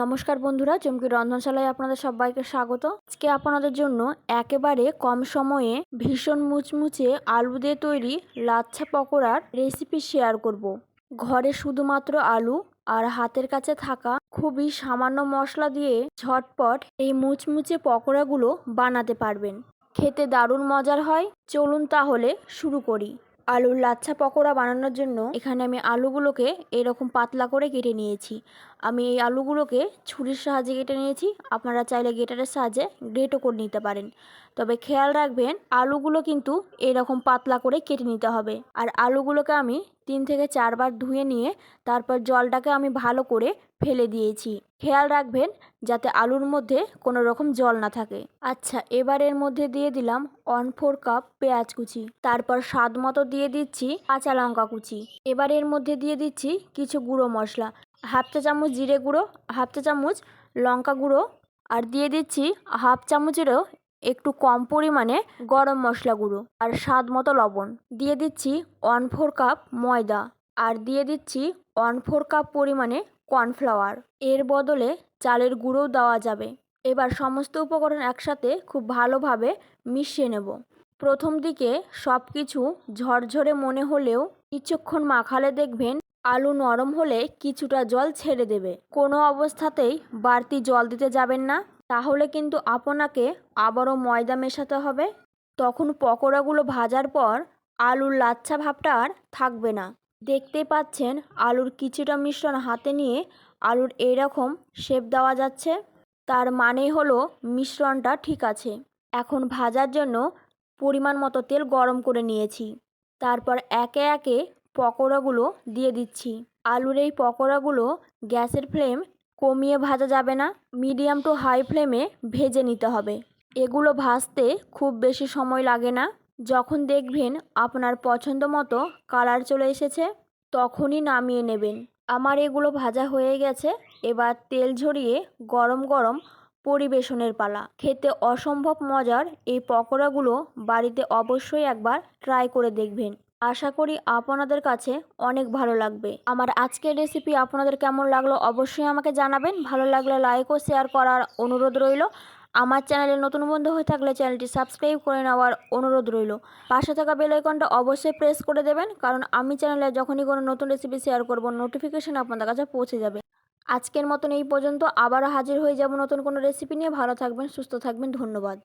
নমস্কার বন্ধুরা, চমকি রন্ধনশালায় আপনাদের সবাইকে স্বাগত। আজকে আপনাদের জন্য একেবারে কম সময়ে ভীষণ মুচমুচে আলু দিয়ে তৈরি লাচ্ছা পকোড়ার রেসিপি শেয়ার করব। ঘরে শুধুমাত্র আলু আর হাতের কাছে থাকা খুবই সামান্য মশলা দিয়ে ঝটপট এই মুচমুচে পকোড়াগুলো বানাতে পারবেন। খেতে দারুণ মজার হয়। চলুন তাহলে শুরু করি। আলুর লাচ্ছা পকোড়া বানানোর জন্য এখানে আমি আলুগুলোকে এরকম পাতলা করে কেটে নিয়েছি। আমি এই আলুগুলোকে ছুরির সাহায্যে কেটে নিয়েছি। আপনারা চাইলে গেটারের সাহায্যে গ্রেটও করে নিতে পারেন। তবে খেয়াল রাখবেন, আলুগুলো কিন্তু এরকম পাতলা করে কেটে নিতে হবে। আর আলুগুলোকে আমি তিন থেকে চারবার ধুয়ে নিয়ে তারপর জলটাকে আমি ভালো করে ফেলে দিয়েছি। খেয়াল রাখবেন, যাতে আলুর মধ্যে কোনো রকম জল না থাকে। আচ্ছা এবার এর মধ্যে দিয়ে দিলাম ওয়ান ফোর কাপ পেঁয়াজ কুচি। তারপর স্বাদ মতো দিয়ে দিচ্ছি কাঁচা লঙ্কা কুচি। এবার এর মধ্যে দিয়ে দিচ্ছি কিছু গুঁড়ো মশলা। হাফ চা চামচ জিরে গুঁড়ো, হাফ চা চামচ লঙ্কা গুঁড়ো আর দিয়ে দিচ্ছি হাফ চামচেরও একটু কম পরিমাণে গরম মশলা গুঁড়ো আর স্বাদ মতো লবণ। দিয়ে দিচ্ছি ওয়ান ফোর কাপ ময়দা আর দিয়ে দিচ্ছি ওয়ান ফোর কাপ পরিমাণে কর্নফ্লাওয়ার। এর বদলে চালের গুঁড়োও দেওয়া যাবে। এবার সমস্ত উপকরণ একসাথে খুব ভালোভাবে মিশিয়ে নেব। প্রথম দিকে সব কিছু ঝরঝরে মনে হলেও কিছুক্ষণ মাখালে দেখবেন আলু নরম হলে কিছুটা জল ছেড়ে দেবে। কোনো অবস্থাতেই বাড়তি জল দিতে যাবেন না। তাহলে কিন্তু আপনাকে আবারও ময়দা মেশাতে হবে। তখন পকোড়াগুলো ভাজার পর আলুর লাচ্ছা ভাবটা আর থাকবে না। দেখতেই পাচ্ছেন আলুর কিছুটা মিশ্রণ হাতে নিয়ে আলুর এইরকম শেপ দেওয়া যাচ্ছে। তার মানে হলো মিশ্রণটা ঠিক আছে। এখন ভাজার জন্য পরিমাণ মতো তেল গরম করে নিয়েছি। তারপর একে একে পকোড়াগুলো দিয়ে দিচ্ছি। আলুর এই পকোড়াগুলো গ্যাসের ফ্লেম কমিয়ে ভাজা যাবে না, মিডিয়াম টু হাই ফ্লেমে ভেজে নিতে হবে। এগুলো ভাজতে খুব বেশি সময় লাগে না। যখন দেখবেন আপনার পছন্দ মতো কালার চলে এসেছে, তখনই নামিয়ে নেবেন। আমার এগুলো ভাজা হয়ে গেছে, এবার তেল ঝরিয়ে গরম গরম পরিবেশনের পালা। খেতে অসম্ভব মজার এই পকোড়াগুলো বাড়িতে অবশ্যই একবার ট্রাই করে দেখবেন। আশা করি আপনাদের কাছে অনেক ভালো লাগবে। আমার আজকের রেসিপি আপনাদের কেমন লাগল অবশ্যই আমাকে জানাবেন। ভালো লাগলে লাইক ও শেয়ার করার অনুরোধ রইল। আমার চ্যানেলে নতুন বন্ধু হয়ে থাকলে চ্যানেলটি সাবস্ক্রাইব করে নেওয়ার অনুরোধ রইল। পাশে থাকা বেল আইকনটা অবশ্যই প্রেস করে দেবেন, কারণ আমি চ্যানেলে যখনই কোনো নতুন রেসিপি শেয়ার করব নোটিফিকেশান আপনাদের কাছে পৌঁছে যাবে। আজকের মতন এই পর্যন্ত আবারও হাজির হয়ে যাব নতুন কোনো রেসিপি নিয়ে। ভালো থাকবেন, সুস্থ থাকবেন, ধন্যবাদ।